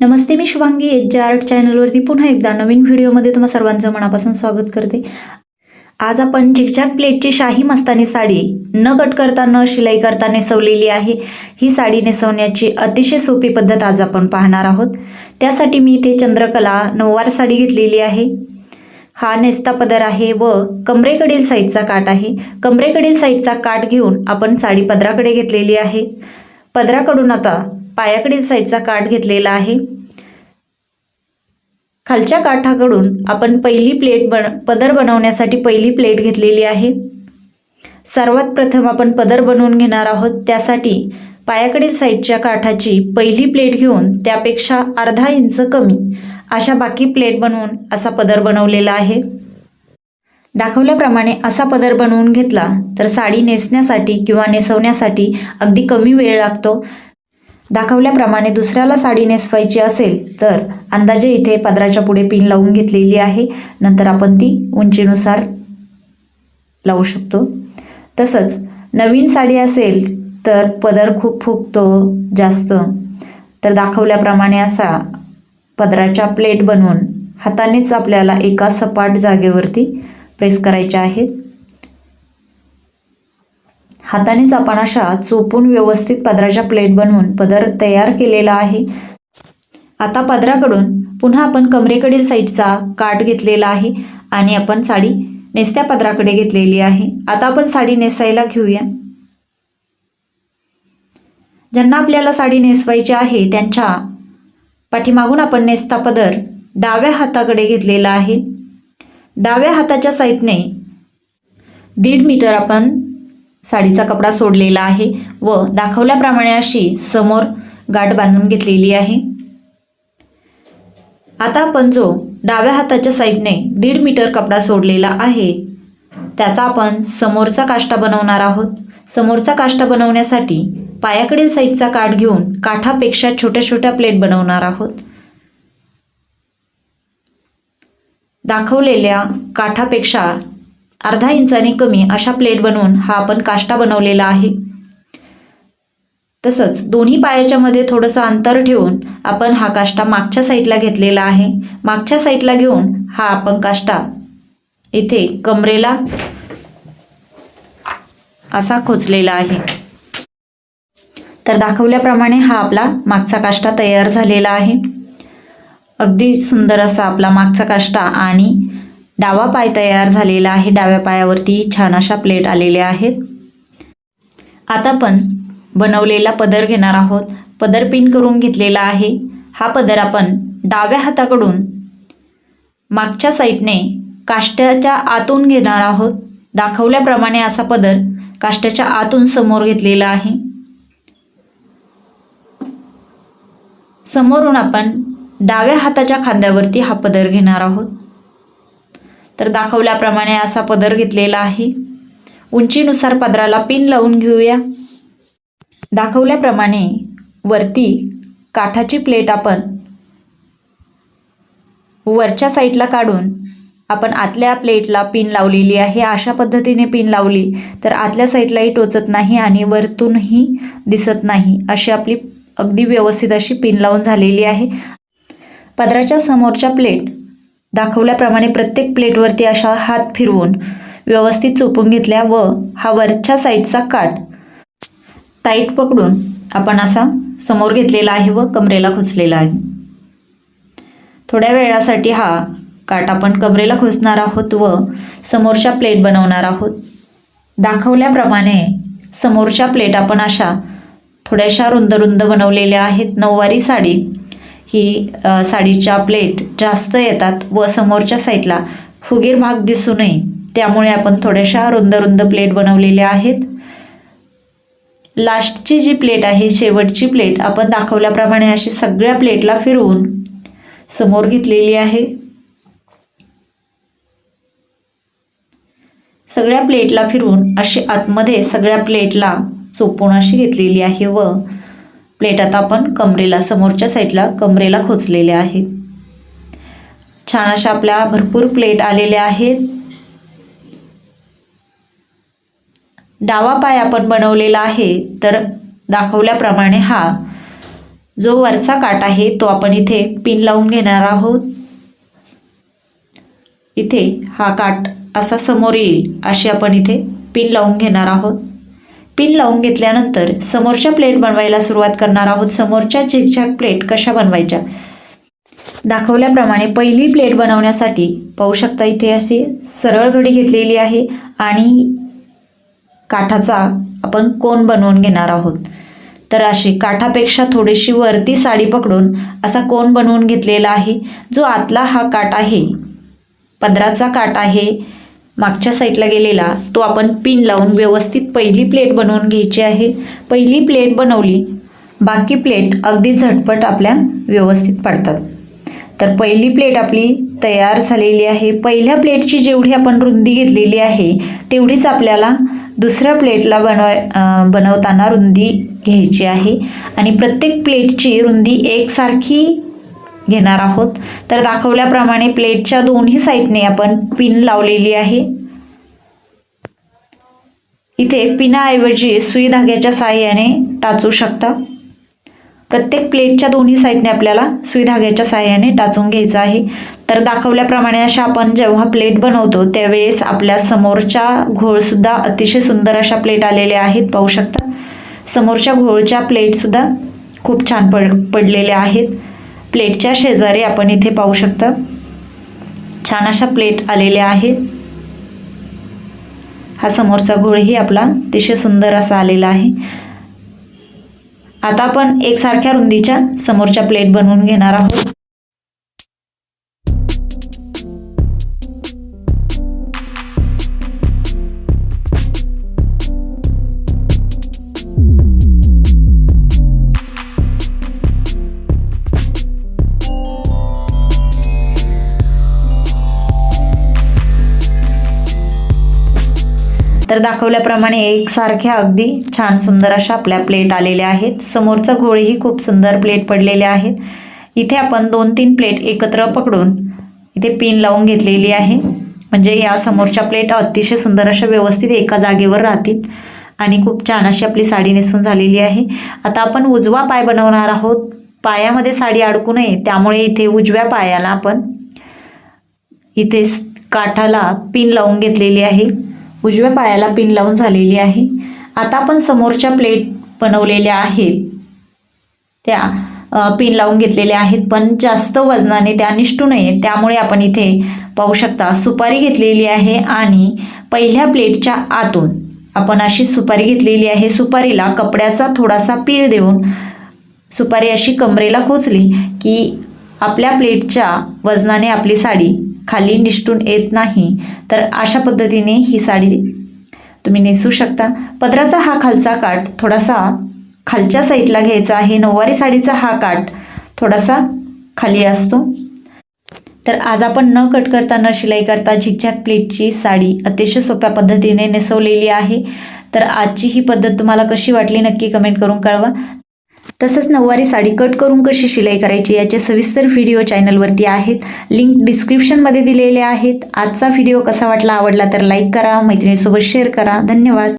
नमस्ते मी Shubhangi H J art चॅनलवरती पुन्हा एकदा नवीन व्हिडिओमध्ये तुम्हा सर्वांचं मनापासून स्वागत करते. आज आपण झिकझॅक प्लेटची शाही मस्तानी साडी न कट करता न शिलाई करता नेसवलेली आहे. ही साडी नेसवण्याची अतिशय सोपी पद्धत आज आपण पाहणार आहोत. त्यासाठी मी इथे चंद्रकला नऊवार साडी घेतलेली आहे. हा नेस्ता पदर आहे व कमरेकडील साईडचा काठ आहे. कमरेकडील साईडचा काठ घेऊन आपण साडी पदराकडे घेतलेली आहे. पदराकडून आता पायाकडील साईडचा काठ घेतलेला आहे. खालच्या काठाकडून आपण पहिली प्लेट बन पदर बनवण्यासाठी पहिली प्लेट घेतलेली आहे. सर्वात प्रथम आपण पदर बनवून घेणार आहोत. त्यासाठी पायाकडील साईडच्या काठाची पहिली प्लेट घेऊन त्यापेक्षा अर्धा इंच कमी अशा बाकी प्लेट बनवून असा पदर बनवलेला आहे. दाखवल्याप्रमाणे असा पदर बनवून घेतला तर साडी नेसण्यासाठी किंवा नेसवण्यासाठी अगदी कमी वेळ लागतो. दाखवल्याप्रमाणे दुसऱ्याला साडी नेसवायची असेल तर अंदाजे इथे पदराच्या पुढे पिन लावून घेतलेली आहे. नंतर आपण ती उंचीनुसार लावू शकतो. तसंच नवीन साडी असेल तर पदर खूप फुगतो जास्त. तर दाखवल्याप्रमाणे असा पदराच्या प्लेट बनवून हातानेच आपल्याला एका सपाट जागेवरती प्रेस करायच्या आहेत हातानेच आपण अशा चोपून व्यवस्थित पदराच्या प्लेट बनवून पदर तयार केलेला आहे. आता पदराकडून पुन्हा आपण कमरेकडील साईडचा काठ घेतलेला आहे आणि आपण साडी नेसत्या पदराकडे घेतलेली आहे. आता आपण साडी नेसायला घेऊया. ज्यांना आपल्याला साडी नेसवायची आहे त्यांच्या पाठीमागून आपण नेसता पदर डाव्या हाताकडे घेतलेला आहे. डाव्या हाताच्या साईडने दीड मीटर आपण साडीचा कपडा सोडलेला आहे व दाखवल्याप्रमाणे अशी समोर गाठ बांधून घेतलेली आहे. आता आपण जो डाव्या हाताच्या साईडने दीड मीटर कपडा सोडलेला आहे त्याचा आपण समोरचा काष्टा बनवणार आहोत. समोरचा काष्टा बनवण्यासाठी पायाकडील साईडचा काठ घेऊन काठापेक्षा छोट्या छोट्या प्लेट बनवणार आहोत. दाखवलेल्या काठापेक्षा अर्धा इंचाने कमी अशा प्लेट बनवून हा आपण काष्टा बनवलेला आहे. तसंच दोन्ही पायाच्या मध्ये थोडंसं अंतर ठेवून आपण हा काष्टा मागच्या साईडला घेतलेला आहे. मागच्या साईडला घेऊन हा आपण काष्टा इथे कमरेला असा खोचलेला आहे. तर दाखवल्याप्रमाणे हा आपला मागचा काष्टा तयार झालेला आहे. अगदी सुंदर असा आपला मागचा काष्टा आणि डावा पाय तयार झालेला आहे. डाव्या पायावरती छान अशा प्लेट आलेल्या आहेत. आता आपण बनवलेला पदर घेणार आहोत. पदर पिन करून घेतलेला आहे. हा पदर आपण डाव्या हाताकडून मागच्या साईडने काष्ट्याच्या आतून घेणार आहोत. दाखवल्याप्रमाणे असा पदर काष्ट्याच्या आतून समोर घेतलेला आहे. समोरून आपण डाव्या हाताच्या खांद्यावरती हा पदर घेणार आहोत. तर दाखवल्याप्रमाणे असा पदर घेतलेला आहे. उंचीनुसार पदराला पिन लावून घेऊया. दाखवल्याप्रमाणे वरती काठाची प्लेट आपण वरच्या साईडला काढून आपण आतल्या प्लेटला पिन लावलेली आहे. अशा पद्धतीने पिन लावली तर आतल्या साईडलाही टोचत नाही आणि वरतूनही दिसत नाही. अशी आपली अगदी व्यवस्थित अशी पिन लावून झालेली आहे. पदराच्या समोरच्या प्लेट दाखवल्याप्रमाणे प्रत्येक प्लेटवरती अशा हात फिरवून व्यवस्थित चोपून घेतल्या व हा वरच्या साईडचा काठ टाईट पकडून आपण असा समोर घेतलेला आहे व कमरेला खोचलेला आहे. थोड्या वेळासाठी हा काठ आपण कमरेला खोचणार आहोत व समोरच्या प्लेट बनवणार आहोत. दाखवल्याप्रमाणे समोरच्या प्लेट आपण अशा थोड्याशा रुंद रुंद बनवलेल्या आहेत. नऊवारी साडी ही साडीच्या प्लेट जास्त येतात व समोरच्या साईडला फुगीर भाग दिसू नये. त्यामुळे आपण थोड्याशा रुंद रुंद प्लेट बनवलेल्या आहेत. लास्टची जी प्लेट आहे शेवटची प्लेट आपण दाखवल्याप्रमाणे अशी सगळ्या प्लेटला फिरवून समोर घेतलेली आहे. सगळ्या प्लेटला फिरवून अशी आतमध्ये सगळ्या प्लेटला चोपून अशी घेतलेली आहे व प्लेट आता आपण कमरेला समोरच्या साईडला कमरेला खोचलेल्या आहेत छान अशा आपल्या भरपूर प्लेट आलेल्या आहेत. डावा पाय आपण बनवलेला आहे तर दाखवल्याप्रमाणे हा जो वरचा काट आहे तो आपण इथे पिन लावून घेणार आहोत. इथे हा काट असा समोर येईल अशी आपण इथे पिन लावून घेणार आहोत. पिन लावून घेतल्यानंतर समोरच्या प्लेट बनवायला सुरुवात करणार आहोत. समोरच्या झिकझॅक प्लेट कशा बनवायच्या? दाखवल्याप्रमाणे पहिली प्लेट बनवण्यासाठी पाहू शकता इथे अशी सरळ घडी घेतलेली आहे आणि काठाचा आपण कोण बनवून घेणार आहोत. तर अशी काठापेक्षा थोडीशी वरती साडी पकडून असा कोण बनवून घेतलेला आहे. जो आतला हा काट आहे पदराचा काट आहे मागच्या साईडला गेलेला तो आपण पिन लावून व्यवस्थित पहिली प्लेट बनवून घ्यायची आहे. पहिली प्लेट बनवली बाकी प्लेट अगदी झटपट आपल्या व्यवस्थित पडतात. तर पहिली प्लेट आपली तयार झालेली आहे. पहिल्या प्लेटची जेवढी आपण रुंदी घेतलेली आहे तेवढीच आपल्याला दुसऱ्या प्लेटला बनवाय बनवताना रुंदी घ्यायची आहे. आणि प्रत्येक प्लेटची रुंदी एकसारखी घेणार आहोत. तर दाखवल्याप्रमाणे प्लेटच्या दोन्ही साईडने आपण पिन लावलेली आहे. इथे पिनाऐवजी सुई धाग्याच्या साह्याने टाचू शकता. प्रत्येक प्लेटच्या दोन्ही साईडने आपल्याला सुई धाग्याच्या साहाय्याने टाचून घ्यायचं आहे. तर दाखवल्याप्रमाणे अशा आपण जेव्हा प्लेट बनवतो त्यावेळेस आपल्या समोरच्या घोळसुद्धा अतिशय सुंदर अशा प्लेट आलेल्या आहेत पाहू शकता. समोरच्या घोळच्या प्लेटसुद्धा खूप छान पड पडलेल्या आहेत. प्लेटच्या शेजारी आपण इथे पाहू शकता. छान अशा प्लेट आलेल्या आहेत. हा समोरचा घोळही आपला अतिशय सुंदर असा आलेला आहे. आता आपण एकसारख्या रुंदीच्या समोरच्या प्लेट बनवून घेणार आहोत. तर दाखवल्याप्रमाणे एकसारख्या अगदी छान सुंदर अशा आपल्या प्लेट आलेल्या आहेत. समोरचं घोळीही खूप सुंदर प्लेट पडलेल्या आहेत. इथे आपण दोन तीन प्लेट एकत्र पकडून इथे पिन लावून घेतलेली आहे. म्हणजे या समोरच्या प्लेट अतिशय सुंदर अशा व्यवस्थित एका जागेवर राहतील. आणि खूप छान अशी आपली साडी नेसून झालेली आहे. आता आपण उजवा पाय बनवणार आहोत. पायामध्ये साडी अडकू नये. त्यामुळे इथे उजव्या पायाला आपण इथे काठाला पिन लावून घेतलेली आहे. उजव्या पायाला पिन लावून झालेली आहे. आता आपण समोरच्या प्लेट बनवलेल्या आहेत. त्या पिन लावून घेतलेल्या आहेत. पण जास्त वजनाने त्या निष्ठू नये. त्यामुळे आपण इथे पाहू शकता सुपारी घेतलेली आहे आणि पहिल्या प्लेटच्या आतून आपण अशी सुपारी घेतलेली आहे. सुपारीला कपड्याचा थोडासा पीळ देऊन सुपारी अशी कमरेला खोचली की आपल्या प्लेटच्या वजनाने आपली साडी खाली निष्ठून येत नाही तर अशा पद्धतीने ही साडी तुम्ही नेसू शकता. पदराचा हा खालचा काठ थोडासा खालच्या साईडला घ्यायचा आहे. नऊवारी साडीचा हा काठ थोडासा खाली असतो. तर आज आपण न कट करता न शिलाई करता झिकझॅक प्लेटची साडी अतिशय सोप्या पद्धतीने नेसवलेली आहे. तर आजची ही पद्धत तुम्हाला कशी वाटली नक्की कमेंट करून कळवा. तसंच नऊवारी साडी कट करून कशी शिलाई करायची याचे सविस्तर व्हिडिओ चॅनलवरती आहेत. लिंक डिस्क्रिप्शनमध्ये दिलेले आहेत. आजचा व्हिडिओ कसा वाटला आवडला तर लाईक करा मैत्रिणीसोबत शेअर करा. धन्यवाद.